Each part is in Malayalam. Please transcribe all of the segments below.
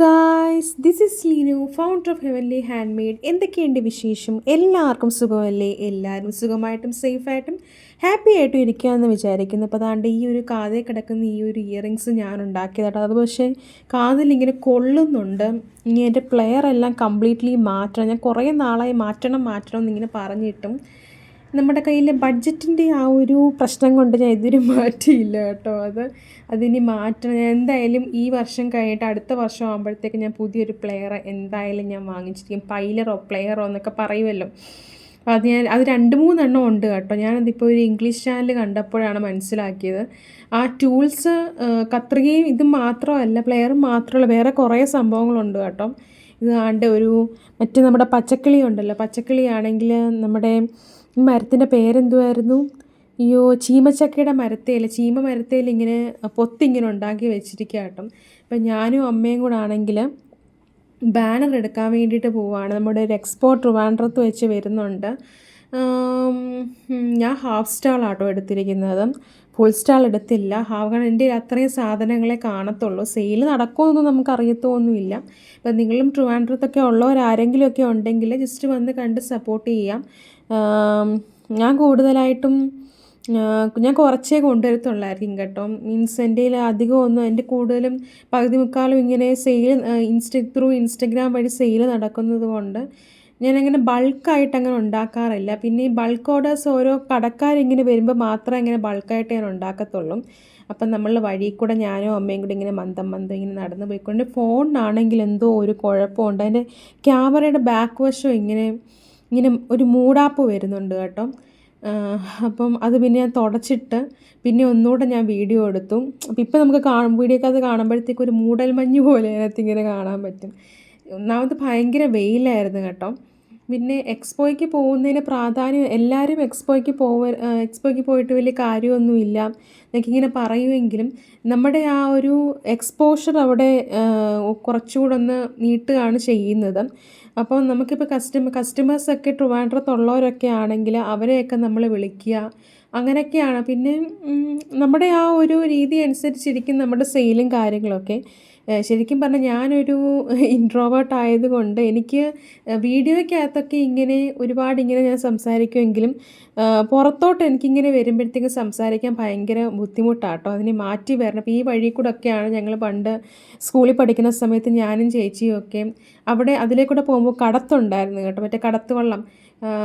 Guys this is Leenu founder of heavenly handmade എന്തൊക്കെയുണ്ട് വിശേഷം? എല്ലാവർക്കും സുഖമല്ലേ? എല്ലാവരും സുഖമായിട്ടും സേഫായിട്ടും ഹാപ്പി ആയിട്ടും ഇരിക്കുകയെന്ന് വിചാരിക്കുന്നു. അപ്പോൾ അതാണ്ട് ഈ ഒരു കാതെ കിടക്കുന്ന ഈ ഒരു ഇയറിങ്സ് ഞാൻ ഉണ്ടാക്കിയതാട്ടോ. അത് പക്ഷേ കാതിൽ ഇങ്ങനെ കൊള്ളുന്നുണ്ട്. ഇനി എന്റെ പ്ലെയർ എല്ലാം കംപ്ലീറ്റ്ലി മാറ്റണം. ഞാൻ കുറേ നാളായി മാറ്റണം മാറ്റണം എന്നിങ്ങനെ പറഞ്ഞിട്ടും നമ്മുടെ കയ്യിലെ ബഡ്ജറ്റിന്റെ ആ ഒരു പ്രശ്നം കൊണ്ട് ഞാൻ ഇതുവരെ മാറ്റിയില്ല കേട്ടോ. അത് അതിനി മാറ്റണം. എന്തായാലും ഈ വർഷം കഴിഞ്ഞിട്ട് അടുത്ത വർഷം ആകുമ്പോഴത്തേക്ക് ഞാൻ പുതിയൊരു പ്ലെയർ എന്തായാലും ഞാൻ വാങ്ങിച്ചിരിക്കും. പൈലറോ പ്ലെയറോ എന്നൊക്കെ പറയുമല്ലോ. അപ്പോൾ അത് ഞാൻ അത് രണ്ട് മൂന്നെണ്ണം ഉണ്ട് കേട്ടോ. ഞാനതിപ്പോൾ ഒരു ഇംഗ്ലീഷ് ചാനൽ കണ്ടപ്പോഴാണ് മനസ്സിലാക്കിയത്. ആ ടൂൾസ് കത്രികയും ഇതും മാത്രമല്ല പ്ലെയറും മാത്രമല്ല വേറെ കുറേ സംഭവങ്ങളുണ്ട് കേട്ടോ. ഇത് ആണ്ട് ഒരു മറ്റേ നമ്മുടെ പച്ചക്കിളി ഉണ്ടല്ലോ. പച്ചക്കിളി ആണെങ്കിൽ നമ്മുടെ ഈ മരത്തിന്റെ പേരെന്തുമായിരുന്നു അയ്യോ ചീമച്ചക്കയുടെ മരത്തേൽ ചീമ മരത്തേൽ ഇങ്ങനെ പൊത്തിങ്ങനെ ഉണ്ടാക്കി വെച്ചിരിക്കുക കേട്ടോ. അപ്പം ഞാനും അമ്മയും കൂടെ ആണെങ്കിൽ ബാനർ എടുക്കാൻ വേണ്ടിയിട്ട് പോവുകയാണ് നമ്മുടെ ഒരു എക്സ്പോർട്ട് ട്രിവാൻഡ്രത്ത് വെച്ച് വരുന്നുണ്ട്. ഞാൻ ഹാഫ് സ്റ്റാൾ ആട്ടോ എടുത്തിരിക്കുന്നത്. ഫുൾ സ്റ്റാൾ എടുത്തില്ല. ഹാഫ് കാരണം എന്റെ അത്രയും സാധനങ്ങളെ കാണത്തുള്ളൂ. സെയിൽ നടക്കുമെന്നൊന്നും നമുക്ക് അറിയത്തൊന്നുമില്ല. അപ്പം നിങ്ങളും ട്രിവാൻഡ്രത്തൊക്കെ ഉള്ളവരാരെങ്കിലുമൊക്കെ ഉണ്ടെങ്കിൽ ജസ്റ്റ് വന്ന് കണ്ട് സപ്പോർട്ട് ചെയ്യാം. ഞാൻ കൂടുതലായിട്ടും ഞാൻ കുറച്ചേ കൊണ്ടുവരത്തുള്ളായിരിക്കും കേട്ടോ. മീൻസ് എന്റെ കയ്യിൽ അധികം ഒന്നും എന്റെ കൂടുതലും പകുതി മുക്കാലും ഇങ്ങനെ സെയിൽ ഇൻസ്റ്റ ത്രൂ ഇൻസ്റ്റഗ്രാം വഴി സെയിൽ നടക്കുന്നത് കൊണ്ട് ഞാനങ്ങനെ ബൾക്കായിട്ട് അങ്ങനെ ഉണ്ടാക്കാറില്ല. പിന്നെ ഈ ബൾക്ക് ഓർഡേഴ്സ് ഓരോ കടക്കാരിങ്ങനെ വരുമ്പോൾ മാത്രമേ അങ്ങനെ ബൾക്കായിട്ട് ഞാൻ ഉണ്ടാക്കത്തുള്ളൂ. അപ്പം നമ്മൾ വഴി കൂടെ ഞാനും അമ്മയും കൂടി ഇങ്ങനെ മന്ദം മന്ദം ഇങ്ങനെ നടന്നു പോയിക്കൊണ്ട് ഫോണിനാണെങ്കിൽ എന്തോ ഒരു കുഴപ്പമുണ്ട്. അതിന്റെ ക്യാമറയുടെ ബാക്ക് വശം ഇങ്ങനെ ഇങ്ങനെ ഒരു മൂടാപ്പ് വരുന്നുണ്ട് കേട്ടോ. അപ്പം അത് പിന്നെ ഞാൻ തുടച്ചിട്ട് പിന്നെ ഒന്നുകൂടെ ഞാൻ വീഡിയോ എടുത്തു. അപ്പം ഇപ്പം നമുക്ക് കാണും വീഡിയോക്കകത്ത് കാണുമ്പോഴത്തേക്ക് ഒരു മൂടൽ മഞ്ഞ് പോലെ അതിനകത്ത് ഇങ്ങനെ കാണാൻ പറ്റും. ഒന്നാമത് ഭയങ്കര വെയിലായിരുന്നു കേട്ടോ. പിന്നെ എക്സ്പോയ്ക്ക് പോകുന്നതിന് പ്രാധാന്യം എല്ലാവരും എക്സ്പോയ്ക്ക് പോവ എക്സ്പോയ്ക്ക് പോയിട്ട് വലിയ കാര്യമൊന്നുമില്ല. എന്നൊക്കെ പറയുമെങ്കിലും നമ്മുടെ ആ ഒരു എക്സ്പോഷർ അവിടെ കുറച്ചുകൂടെ ഒന്ന് നീട്ടുകയാണ് ചെയ്യുന്നത്. അപ്പോൾ നമുക്കിപ്പോൾ കസ്റ്റമർ കസ്റ്റമേഴ്സൊക്കെ ട്രിവാൻഡ്രത്തുള്ളവരൊക്കെ ആണെങ്കിൽ അവരെയൊക്കെ നമ്മൾ വിളിക്കുക. അങ്ങനെയൊക്കെയാണ്. പിന്നെ നമ്മുടെ ആ ഒരു രീതി അനുസരിച്ചിരിക്കും നമ്മുടെ സെയിലും കാര്യങ്ങളൊക്കെ. ശരിക്കും പറഞ്ഞാൽ ഞാനൊരു ഇൻട്രോവേർട്ട് ആയതുകൊണ്ട് എനിക്ക് വീഡിയോയ്ക്കകത്തൊക്കെ ഇങ്ങനെ ഒരുപാട് ഇങ്ങനെ ഞാൻ സംസാരിക്കുമെങ്കിലും പുറത്തോട്ട് എനിക്കിങ്ങനെ വരുമ്പോഴത്തേക്കും സംസാരിക്കാൻ ഭയങ്കര ബുദ്ധിമുട്ടാട്ടോ. അതിനെ മാറ്റി വരണം. അപ്പോൾ ഈ വഴി കൂടെ ഒക്കെയാണ് ഞങ്ങൾ പണ്ട് സ്കൂളിൽ പഠിക്കുന്ന സമയത്ത് ഞാനും ചേച്ചിയും ഒക്കെ അവിടെ അതിലേക്കൂടെ പോകുമ്പോൾ കടത്തുണ്ടായിരുന്നു കേട്ടോ. മറ്റേ കടത്ത് വള്ളം.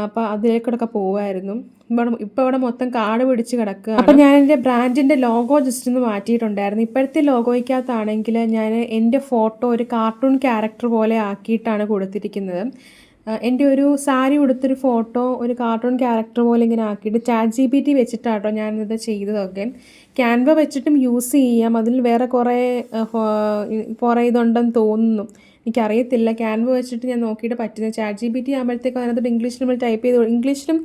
അപ്പോൾ അതിലേക്കൂടെ പോവായിരുന്നു. ഇവിടെ ഇപ്പോൾ ഇവിടെ മൊത്തം കാട് പിടിച്ച് കിടക്കുക അപ്പോൾ ഞാൻ എന്റെ ബ്രാൻഡിന്റെ ലോഗോ ജസ്റ്റ് ഒന്ന് മാറ്റിയിട്ടുണ്ടായിരുന്നു. ഇപ്പോഴത്തെ ലോഗോയ്ക്കകത്താണെങ്കിൽ ഞാൻ എന്റെ ഫോട്ടോ ഒരു കാർട്ടൂൺ ക്യാരക്ടർ പോലെ ആക്കിയിട്ടാണ് കൊടുത്തിരിക്കുന്നത്. എന്റെ ഒരു സാരി ഉടുത്തൊരു ഫോട്ടോ ഒരു കാർട്ടൂൺ ക്യാരക്ടർ പോലെ ഇങ്ങനെ ആക്കിയിട്ട് ചാറ്റ് ജി പി ടി വെച്ചിട്ടാട്ടോ ഞാനിത് ചെയ്തതൊക്കെ. ക്യാൻവ വെച്ചിട്ടും യൂസ് ചെയ്യാം. അതിൽ വേറെ കുറേ കുറേ ഇതുണ്ടെന്ന് തോന്നുന്നു. എനിക്കറിയത്തില്ല. ക്യാൻവ വെച്ചിട്ട് ഞാൻ നോക്കിയിട്ട് പറ്റുന്നത്. ചാറ്റ് ജി ബി ടി ആകുമ്പോഴത്തേക്കും അതിനകത്ത് ഇംഗ്ലീഷിൽ നമ്മൾ ടൈപ്പ് ചെയ്ത് ഇംഗ്ലീഷിലും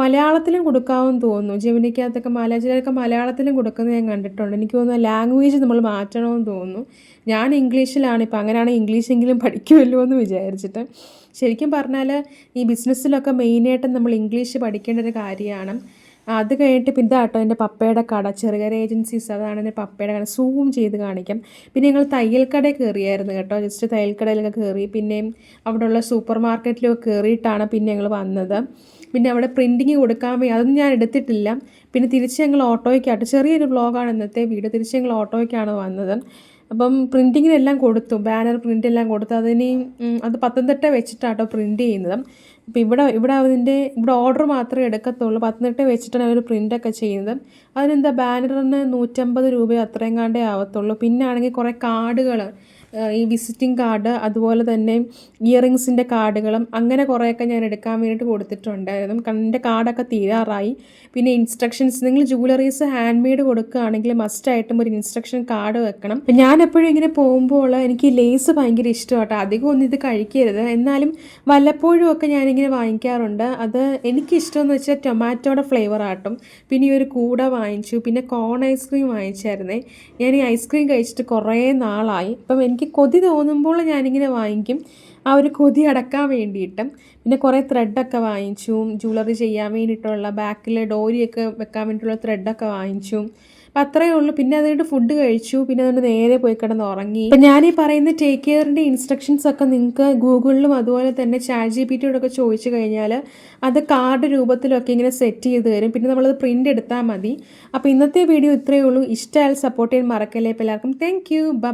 മലയാളത്തിലും കൊടുക്കാമെന്ന് തോന്നുന്നു. ജെമിനിക്കകത്തൊക്കെ മല ചിലരൊക്കെ മലയാളത്തിലും കൊടുക്കുന്നത് ഞാൻ കണ്ടിട്ടുണ്ട്. എനിക്ക് തോന്നുന്നു ലാംഗ്വേജ് നമ്മൾ മാറ്റണമെന്ന് തോന്നുന്നു. ഞാൻ ഇംഗ്ലീഷിലാണ് ഇപ്പം അങ്ങനെയാണ് ഇംഗ്ലീഷെങ്കിലും പഠിക്കുമല്ലോ എന്ന് വിചാരിച്ചിട്ട്. ശരിക്കും പറഞ്ഞാൽ ഈ ബിസിനസ്സിലൊക്കെ മെയിനായിട്ട് നമ്മൾ ഇംഗ്ലീഷ് പഠിക്കേണ്ട ഒരു കാര്യമാണ്. അത് കഴിഞ്ഞിട്ട് പിന്നെ ഇതാട്ടോ എന്റെ പപ്പയുടെ കട. ചെറുകര ഏജൻസീസ് അതാണ് എന്റെ പപ്പയുടെ കട. സൂം ചെയ്ത് കാണിക്കാം. പിന്നെ ഞങ്ങൾ തയ്യൽ കടയിൽ കയറിയായിരുന്നു കേട്ടോ. ജസ്റ്റ് തയ്യൽ കടയിലൊക്കെ കയറി. പിന്നെയും അവിടെയുള്ള സൂപ്പർ മാർക്കറ്റിലൊക്കെ കയറിയിട്ടാണ് പിന്നെ ഞങ്ങൾ വന്നത്. പിന്നെ അവിടെ പ്രിന്റിങ് കൊടുക്കാൻ വേണ്ടി അതൊന്നും ഞാൻ എടുത്തിട്ടില്ല. പിന്നെ തിരിച്ച് ഞങ്ങൾ ഓട്ടോയ്ക്കായിട്ട് ചെറിയൊരു ബ്ലോഗാണ് ഇന്നത്തെ വീഡിയോ. തിരിച്ച് ഞങ്ങൾ ഓട്ടോയ്ക്കാണ് വന്നത്. അപ്പം പ്രിന്റിങ്ങിനെല്ലാം കൊടുത്തു. ബാനർ പ്രിന്റ് എല്ലാം കൊടുത്തു. അതിന് അത് പത്തനംതിട്ട വെച്ചിട്ടാട്ടോ പ്രിന്റ് ചെയ്യുന്നത്. അപ്പോൾ ഇവിടെ ഇവിടെ അതിന്റെ ഇവിടെ ഓർഡർ മാത്രമേ എടുക്കത്തുള്ളൂ. പത്തനംതിട്ട വെച്ചിട്ടാണ് അവർ പ്രിന്റൊക്കെ ചെയ്യുന്നത്. അതിനെന്താ ബാനറിന് നൂറ്റമ്പത് രൂപയോ അത്രയും കാണ്ടേ ആവത്തുള്ളൂ. പിന്നെ ആണെങ്കിൽ കുറേ കാർഡുകൾ ഈ വിസിറ്റിംഗ് കാർഡ് അതുപോലെ തന്നെ ഇയറിങ്സിന്റെ കാർഡുകളും അങ്ങനെ കുറേയൊക്കെ ഞാൻ എടുക്കാൻ വേണ്ടിയിട്ട് കൊടുത്തിട്ടുണ്ടായിരുന്നു. എന്റെ കാർഡൊക്കെ തീരാറായി. പിന്നെ ഇൻസ്ട്രക്ഷൻസ് നിങ്ങൾ ജുവലറീസ് ഹാൻഡ് മെയ്ഡ് കൊടുക്കുകയാണെങ്കിൽ മസ്റ്റായിട്ടും ഒരു ഇൻസ്ട്രക്ഷൻ കാർഡ് വെക്കണം. ഞാൻ എപ്പോഴും ഇങ്ങനെ പോകുമ്പോൾ എനിക്ക് ലേസ് ഭയങ്കര ഇഷ്ടമാട്ടോ. അധികം ഒന്നും ഇത് കഴിക്കരുത്. എന്നാലും വല്ലപ്പോഴും ഒക്കെ ഞാനിങ്ങനെ വാങ്ങിക്കാറുണ്ട്. അത് എനിക്കിഷ്ടമെന്ന് വെച്ചാൽ ടൊമാറ്റോയുടെ ഫ്ലേവർ ആട്ടും. പിന്നെ ഈ ഒരു കൂട വാങ്ങിച്ചു. പിന്നെ കോൺ ഐസ്ക്രീം വാങ്ങിച്ചായിരുന്നേ. ഞാൻ ഈ ഐസ്ക്രീം കഴിച്ചിട്ട് കുറേ നാളായി. അപ്പം എനിക്ക് കൊതി തോന്നുമ്പോൾ ഞാനിങ്ങനെ വാങ്ങിക്കും. ആ ഒരു കൊതി അടക്കാൻ വേണ്ടിയിട്ട്. പിന്നെ കുറേ ത്രെഡൊക്കെ വാങ്ങിച്ചു. ജുവലറി ചെയ്യാൻ വേണ്ടിയിട്ടുള്ള ബാക്കിൽ ഡോരിയൊക്കെ വെക്കാൻ വേണ്ടിയിട്ടുള്ള ത്രെഡൊക്കെ വാങ്ങിച്ചു. അപ്പം അത്രയേ ഉള്ളൂ. പിന്നെ അതുകൊണ്ട് ഫുഡ് കഴിച്ചു. പിന്നെ അതുകൊണ്ട് നേരെ പോയി കിടന്ന് ഉറങ്ങി. അപ്പം ഞാൻ ഈ പറയുന്ന ടേക്ക് കെയറിന്റെ ഇൻസ്ട്രക്ഷൻസ് ഒക്കെ നിങ്ങൾക്ക് ഗൂഗിളിലും അതുപോലെ തന്നെ ചാറ്റ് ജി പി ടിയോടൊക്കെ ചോദിച്ചു കഴിഞ്ഞാൽ അത് കാർഡ് രൂപത്തിലൊക്കെ ഇങ്ങനെ സെറ്റ് ചെയ്ത് തരും. പിന്നെ നമ്മളത് പ്രിന്റ് എടുത്താൽ മതി. അപ്പോൾ ഇന്നത്തെ വീഡിയോ ഇത്രയേ ഉള്ളൂ. ഇഷ്ടമായാൽ സപ്പോർട്ട് ചെയ്യാൻ മറക്കല്ലേ? എല്ലാവർക്കും താങ്ക് യു ബൈ